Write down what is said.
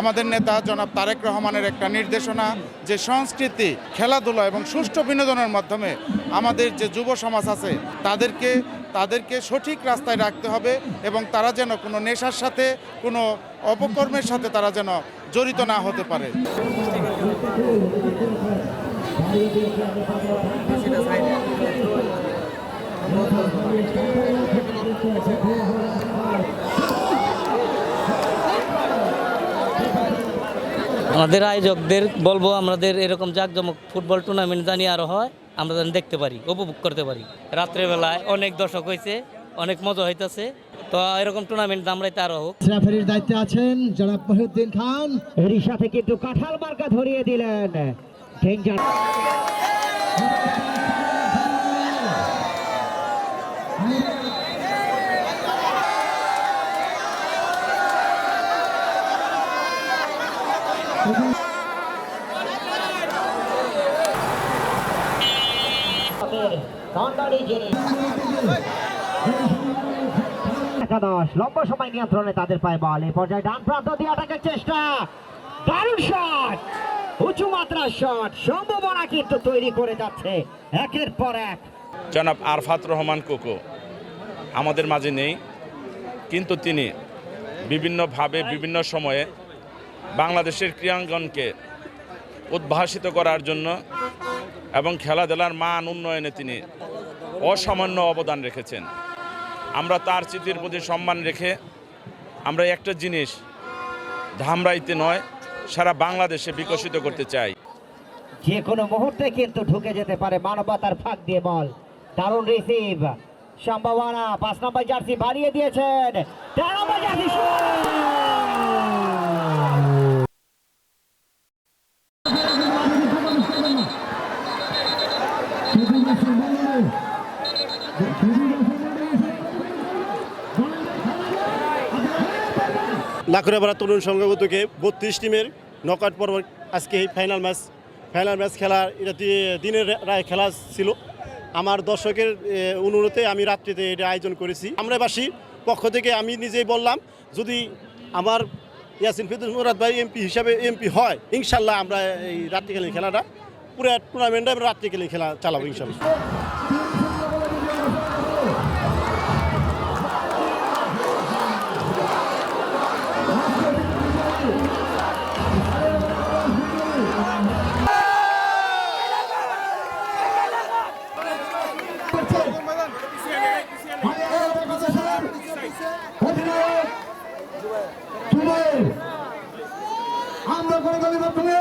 আমাদের নেতা জনাব তারেক রহমানের একটা নির্দেশনা যে সংস্কৃতি, খেলাধুলা এবং সুষ্ঠু বিনোদনের মাধ্যমে আমাদের যে যুব সমাজ আছে, তাদেরকে তাদেরকে সঠিক রাস্তায় রাখতে হবে এবং তারা যেন কোনো নেশার সাথে, কোনো অপকর্মের সাথে তারা যেন জড়িত না হতে পারে। আমাদের আয়োজকদের বলব আমাদের এরকম জাঁকজমক ফুটবল টুর্নামেন্ট জানি আরও হয় আমরা যেন দেখতে পারি উপভোগ করতে পারি। রাত্রেবেলায় অনেক দর্শক হয়েছে অনেক মজা হইতেছে তো এরকম টুর্নামেন্ট আমরাইতে আরও হোক। রেফারির দায়িত্বে আছেন জনাব মহিউদ্দিন খান। এরই সাথে কিন্তু কাঁঠাল মার্কা ধরিয়ে দিলেন। ডেঞ্জার একাদশ, লম্বা সময় নিয়ন্ত্রণে তাদের পায়ে বল। এই পর্যায়ে ডান প্রান্ত দিয়ে আটাকের চেষ্টা। দারুণ শট উঁচু মাত্রার শট সম্ভাবনা কিন্তু তৈরি করে যাচ্ছে একের পর এক। জনাব আরফাত রহমান কোকো, আমাদের মাঝে নেই, কিন্তু তিনি বিভিন্নভাবে, বিভিন্ন সময়ে বাংলাদেশের ক্রীড়াঙ্গনকে উদ্ভাসিত করার জন্য এবং খেলাধুলার মান উন্নয়নে তিনি অসামান্য অবদান রেখেছেন। আমরা তার স্মৃতির প্রতি সম্মান রেখে আমরা একটা জিনিস ধামরাইতে নয়, সারা বাংলাদেশে বিকশিত করতে চাই। যে কোনো মুহূর্তে কিন্তু ঢুকে যেতে পারে মানবতার ফাঁক দিয়ে বল। দারুণ রিসিভ। সম্ভাবনা, পাঁচ নম্বর জার্সি বাড়িয়ে দিয়েছেন। তেরো নম্বর জার্সি লাখুরাপাড়া তরুণ সংঘগতকে বত্রিশ টিমের নকআউট পর্ব আজকে এই ফাইনাল ম্যাচ ফাইনাল ম্যাচ খেলার এটা দিনের রায় খেলা ছিল। আমার দর্শকের অনুরোধে আমি রাত্রিতে এটা আয়োজন করেছি। আমরাবাসী পক্ষ থেকে আমি নিজেই বললাম, যদি আমার ইয়াসিন ফিদুল মুরাদ ভাই এমপি হিসাবে এমপি হয়, ইনশাল্লাহ আমরা এই রাত্রিকালীন খেলাটা পুরো টুর্নামেন্টে আমরা রাত্রিকালীন খেলা চালাবো ইনশাল্লাহ। আমরা করে মাধ্যমে